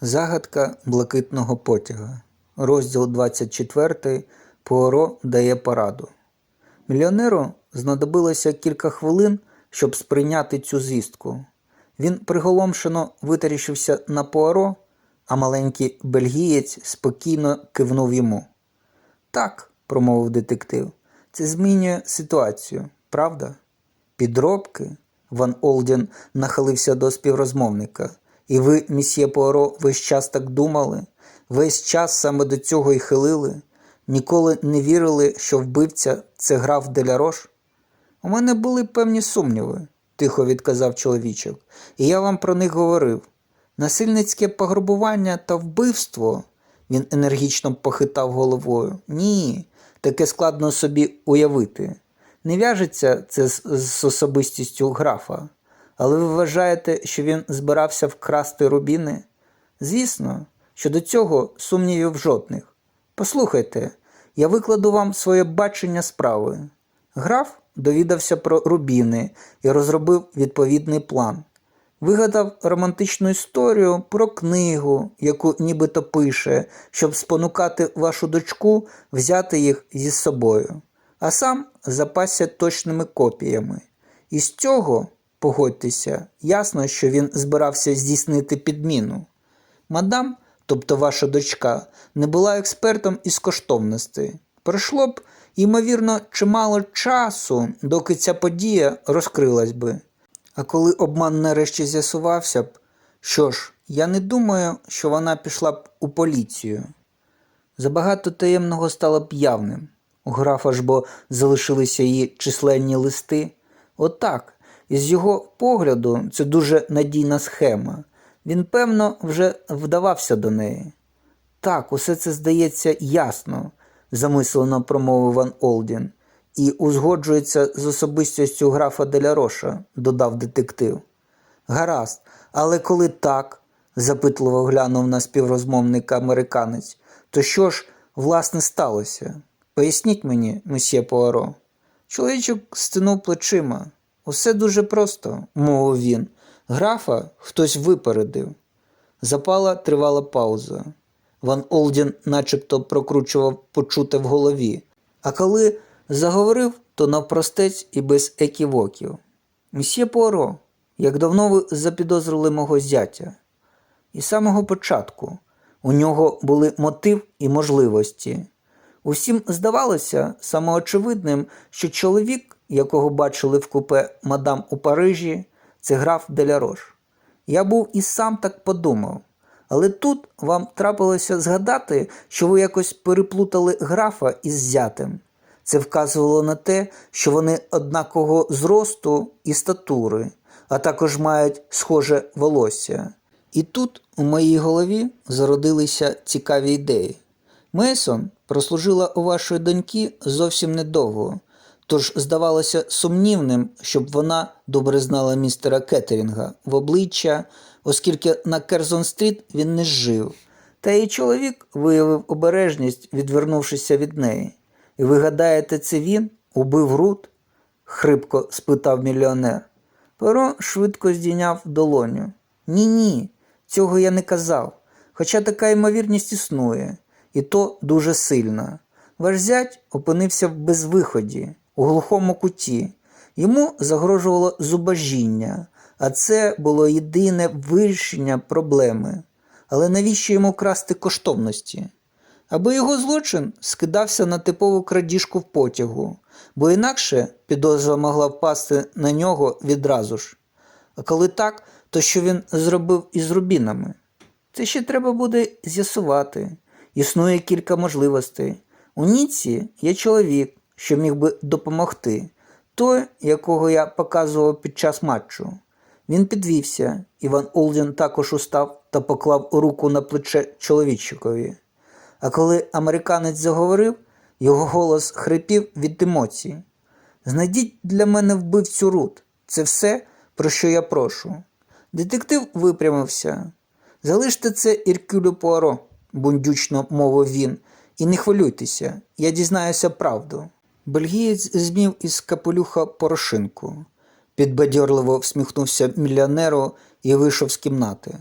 Загадка блакитного потяга. Розділ 24. Пуаро дає пораду. Мільйонеру знадобилося кілька хвилин, щоб сприйняти цю звістку. Він приголомшено витарішився на Пуаро, а маленький бельгієць спокійно кивнув йому. Так, промовив детектив, це змінює ситуацію, правда? Підробки? Ван Олден нахилився до співрозмовника. І ви, місьє Пуаро, весь час так думали? Весь час саме до цього й хилили? Ніколи не вірили, що вбивця це граф Делярош? У мене були певні сумніви, тихо відказав чоловічок, і я вам про них говорив. Насильницьке пограбування та вбивство. Він енергічно похитав головою. Ні, таке складно собі уявити. Не в'яжеться це з, з особистістю графа. Але ви вважаєте, що він збирався вкрасти рубіни? Звісно, щодо цього сумнівів жодних. Послухайте, я викладу вам своє бачення справи. Граф довідався про рубіни і розробив відповідний план. Вигадав романтичну історію про книгу, яку нібито пише, щоб спонукати вашу дочку взяти їх зі собою, а сам запасся точними копіями. І з цього, погодьтеся, ясно, що він збирався здійснити підміну. Мадам, тобто ваша дочка, не була експертом із коштовностей. Пройшло б, ймовірно, чимало часу, доки ця подія розкрилась би. А коли обман нарешті з'ясувався б, що ж, я не думаю, що вона пішла б у поліцію. Забагато таємного стало б явним. У графа ж бо залишилися її численні листи. Отак, із його погляду, це дуже надійна схема. Він, певно, вже вдавався до неї. Так, усе це здається ясно, замислено промовив Ван Олдін, і узгоджується з особистістю графа Деляроша, додав детектив. Гаразд, але коли так, запитливо глянув на співрозмовника американець, то що ж, власне, сталося? Поясніть мені, месьє Пуаро. Чоловічок стинув плечима. Усе дуже просто, мовив він. Графа хтось випередив. Запала тривала пауза. Ван Олдін начебто прокручував почуте в голові, а коли заговорив, то навпростець і без еківоків. Мсьє Пуаро, як давно ви запідозрили мого зятя? І з самого початку у нього були мотив і можливості. Усім здавалося самоочевидним, що чоловік, якого бачили в купе мадам у Парижі, це граф Делярош. Я був і сам так подумав. Але тут вам трапилося згадати, що ви якось переплутали графа із зятем. Це вказувало на те, що вони однакового зросту і статури, а також мають схоже волосся. І тут у моїй голові зародилися цікаві ідеї. Мейсон прослужила у вашої доньки зовсім недовго, тож здавалося сумнівним, щоб вона добре знала містера Кеттерінга в обличчя, оскільки на Керзон-стріт він не жив. Та її чоловік виявив обережність, відвернувшися від неї. І ви гадаєте, це він убив Рут? хрипко спитав мільйонер. Перо швидко здійняв долоню. Ні, ні, цього я не казав. Хоча така ймовірність існує, і то дуже сильна. Ваш зять опинився в безвиході, у глухому куті. Йому загрожувало зубожіння, а це було єдине вирішення проблеми. Але навіщо йому красти коштовності? Аби його злочин скидався на типову крадіжку в потягу, бо інакше підозра могла впасти на нього відразу ж. А коли так, то що він зробив із рубінами? Це ще треба буде з'ясувати. Існує кілька можливостей. У Ніці є чоловік, що міг би допомогти, той, якого я показував під час матчу. Він підвівся, Іван Олдін також устав та поклав руку на плече чоловічикові. А коли американець заговорив, його голос хрипів від емоцій. Знайдіть для мене вбивцю Рут. Це все, про що я прошу. Детектив випрямився. Залиште це Іркюлю Пуаро, бундючно мовив він, і не хвилюйтеся, я дізнаюся правду. Бельгієць змів із капелюха порошинку. Підбадьорливо всміхнувся мільйонеру і вийшов з кімнати.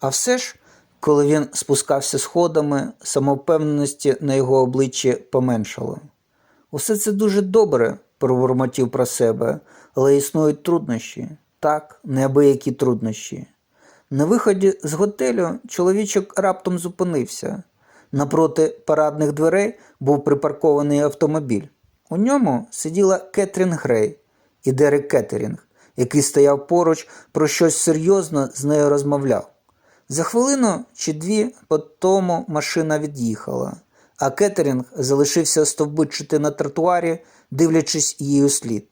А все ж, Коли він спускався сходами, самовпевненості на його обличчі поменшало. Усе це дуже добре, пробурмотів про себе, але існують труднощі. Так, неабиякі труднощі. На виході з готелю чоловічок раптом зупинився. Напроти парадних дверей був припаркований автомобіль. У ньому сиділа Кетрін Грей і Дерек Кеттерінг, який стояв поруч, про щось серйозно з нею розмовляв. За хвилину чи дві по тому машина від'їхала, а Кеттерінг залишився стовбичити на тротуарі, дивлячись їй у слід.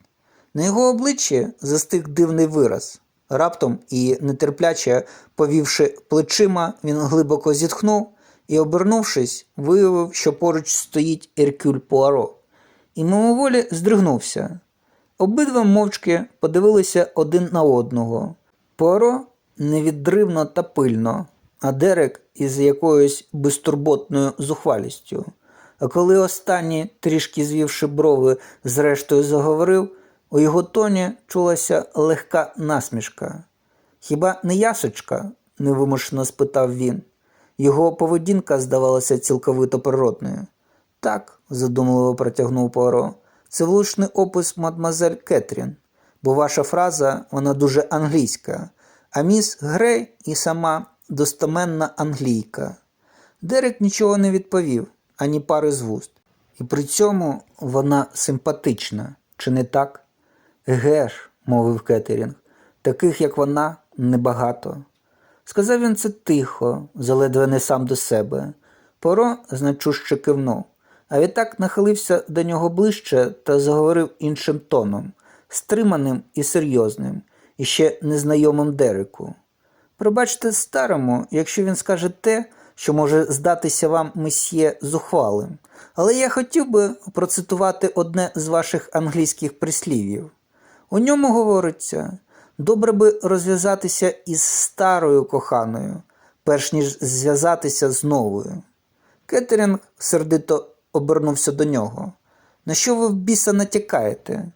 На його обличчі застиг дивний вираз. Раптом і нетерпляче повівши плечима, він глибоко зітхнув і, обернувшись, виявив, що поруч стоїть Еркюль Пуаро, і мимоволі здригнувся. Обидва мовчки подивилися один на одного. Пуаро невідривно та пильно, а Дерек із якоюсь безтурботною зухвалістю. А коли останній, трішки звівши брови, зрештою заговорив, у його тоні чулася легка насмішка. Хіба не ясочка? невимушено спитав він. Його поведінка здавалася цілковито природною. Так, задумливо протягнув Пуаро, це влучний опис мадмазель Кетрін, бо ваша фраза вона дуже англійська, а міс Грей і сама достоменна англійка. Дерек нічого не відповів, ані пари з вуст. І при цьому вона симпатична, чи не так? Еге ж, мовив Кеттерінг, таких, як вона, небагато. Сказав він це тихо, заледве не сам до себе. Поро значуще кивнув, а відтак нахилився до нього ближче та заговорив іншим тоном, стриманим і серйозним, і ще незнайомим Дереку. Пробачте старому, якщо він скаже те, що може здатися вам месьє зухвалим, але я хотів би процитувати одне з ваших англійських прислів'їв. У ньому говориться добре би розв'язатися із старою коханою, перш ніж зв'язатися з новою. Кеттерінг сердито обернувся до нього. На що ви в біса натякаєте?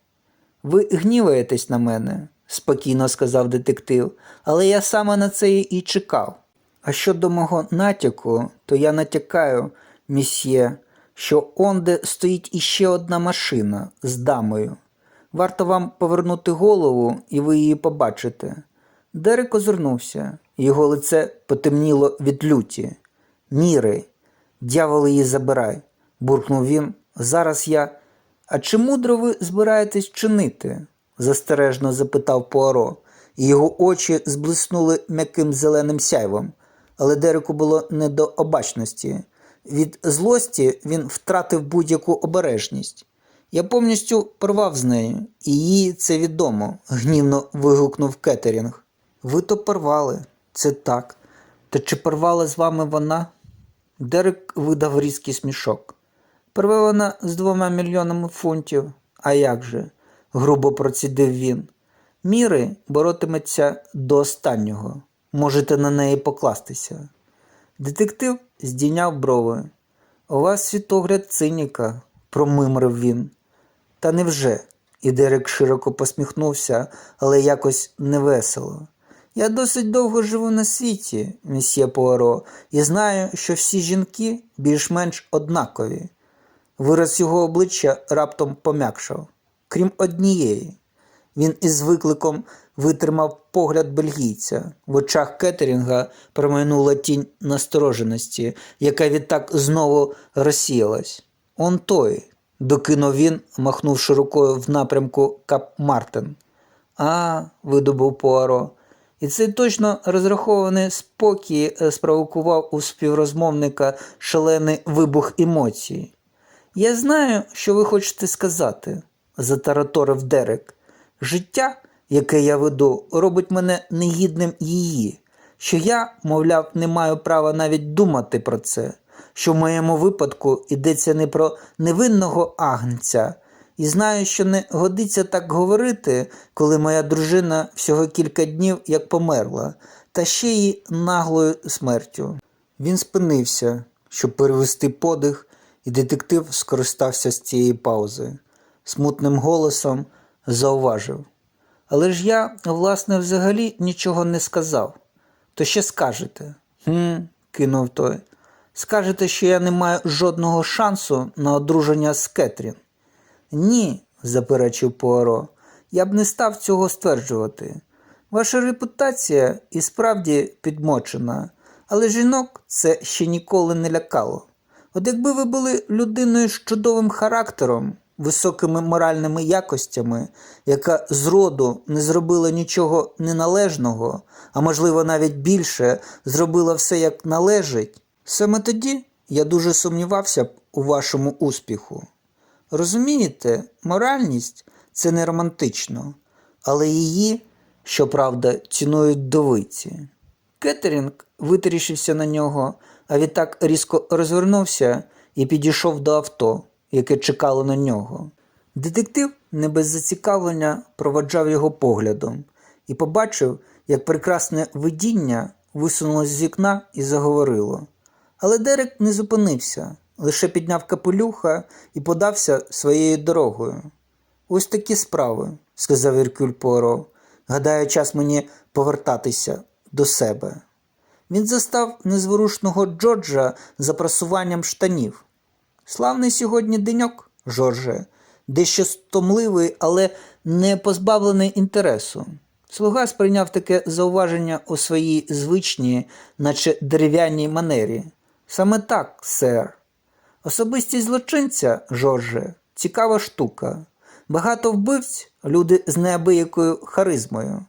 Ви гніваєтесь на мене, спокійно сказав детектив, але я саме на це і чекав. А щодо мого натяку, то я натякаю, місьє, що онде стоїть іще одна машина з дамою. Варто вам повернути голову, і ви її побачите. Дерек озирнувся, його лице потемніло від люті. Міри, дявол її забирай, буркнув він. Зараз я. А чи мудро ви збираєтесь чинити? застережно запитав Пуаро, і його очі зблиснули м'яким зеленим сяйвом, але Дереку було не до обачності. Від злості він втратив будь-яку обережність. Я повністю порвав з нею, і їй це відомо, гнівно вигукнув Кеттерінг. Ви то порвали, це так. Та чи порвала з вами вона? Дерек видав різкий смішок. Порве з двома мільйонами фунтів. А як же? грубо процідив він. Міри боротиметься до останнього. Можете на неї покластися. Детектив здійняв брови. У вас світогляд циніка, промимрив він. Та невже? І Дерек широко посміхнувся, але якось невесело. Я досить довго живу на світі, місьє Пуаро, і знаю, що всі жінки більш-менш однакові. Вираз його обличчя раптом пом'якшав, крім однієї. Він із викликом витримав погляд бельгійця. В очах Кеттерінга промайнула тінь настороженості, яка відтак знову розсіялась. Он той, докинув він, махнувши рукою в напрямку Кап Мартен. А, видобув Пуаро. І цей точно розрахований спокій е, спровокував у співрозмовника шалений вибух емоцій. Я знаю, що ви хочете сказати, затараторив Дерек. Життя, яке я веду, робить мене негідним її, що я, мовляв, не маю права навіть думати про це, що в моєму випадку йдеться не про невинного агнця, і знаю, що не годиться так говорити, коли моя дружина всього кілька днів як померла, та ще й наглою смертю. Він спинився, щоб перевести подих, і детектив скористався з цієї паузи. Смутним голосом зауважив. Але ж я, власне, взагалі нічого не сказав. То ще скажете? Хм, кинув той. Скажете, що я не маю жодного шансу на одруження з Кетрін? Ні, заперечив Пуаро. Я б не став цього стверджувати. Ваша репутація і справді підмочена, але жінок це ще ніколи не лякало. От якби ви були людиною з чудовим характером, високими моральними якостями, яка зроду не зробила нічого неналежного, а можливо навіть більше зробила все як належить, саме тоді я дуже сумнівався б у вашому успіху. Розумієте, моральність це не романтично, але її, щоправда, цінують вдовиці. Кеттерінг витрішився на нього, а відтак різко розвернувся і підійшов до авто, яке чекало на нього. Детектив не без зацікавлення проваджав його поглядом і побачив, як прекрасне видіння висунулось з вікна і заговорило. Але Дерек не зупинився, лише підняв капелюха і подався своєю дорогою. Ось такі справи, сказав Іркюль Поро. Гадаю, час мені повертатися до себе. Він застав незворушного Джорджа за прасуванням штанів. Славний сьогодні деньок, Жорже, дещо стомливий, але не позбавлений інтересу. Слуга сприйняв таке зауваження у своїй звичній, наче дерев'яній манері. Саме так, сер. Особистість злочинця, Жорже, цікава штука. Багато вбивць люди з неабиякою харизмою.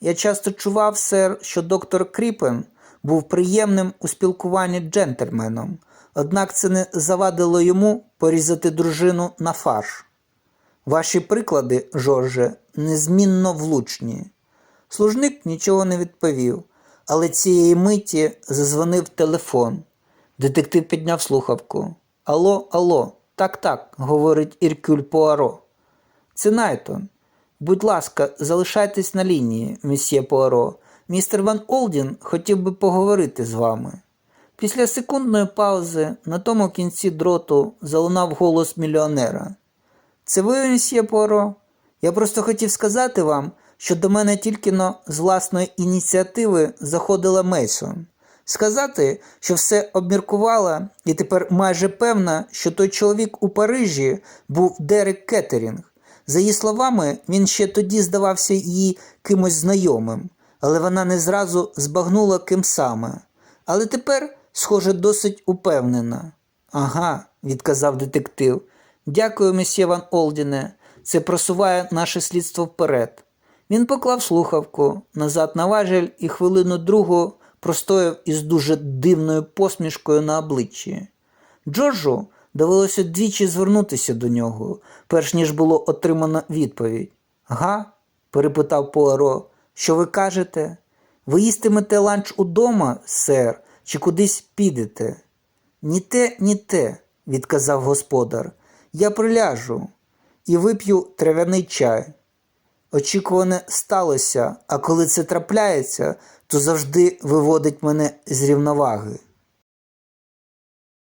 Я часто чував, сер, що доктор Кріпен був приємним у спілкуванні джентльменом, однак це не завадило йому порізати дружину на фарш. Ваші приклади, Жорже, незмінно влучні. Служник нічого не відповів, але цієї миті зазвонив телефон. Детектив підняв слухавку. Алло, алло, так, так, говорить Іркюль Пуаро. Це Найтон. Будь ласка, залишайтесь на лінії, месьє Пуаро. Містер Ван Олдін хотів би поговорити з вами. Після секундної паузи на тому кінці дроту залунав голос мільйонера. Це ви, месьє Пуаро? Я просто хотів сказати вам, що до мене тільки но з власної ініціативи заходила Мейсон. Сказати, що все обміркувала і тепер майже певна, що той чоловік у Парижі був Дерек Кеттерінг. За її словами, він ще тоді здавався їй кимось знайомим, але вона не зразу збагнула ким саме. Але тепер, схоже, досить упевнена. Ага, відказав детектив. Дякую, месьє Ван Олдіне. Це просуває наше слідство вперед. Він поклав слухавку назад на важель і хвилину другу простояв із дуже дивною посмішкою на обличчі. Джорджу довелося двічі звернутися до нього, перш ніж було отримано відповідь. Га? перепитав Пуаро. Що ви кажете? Ви їстимете ланч удома, сер, чи кудись підете? Ні те, ні те, відказав господар. Я приляжу і вип'ю трав'яний чай. Очікуване сталося, а коли це трапляється, то завжди виводить мене з рівноваги.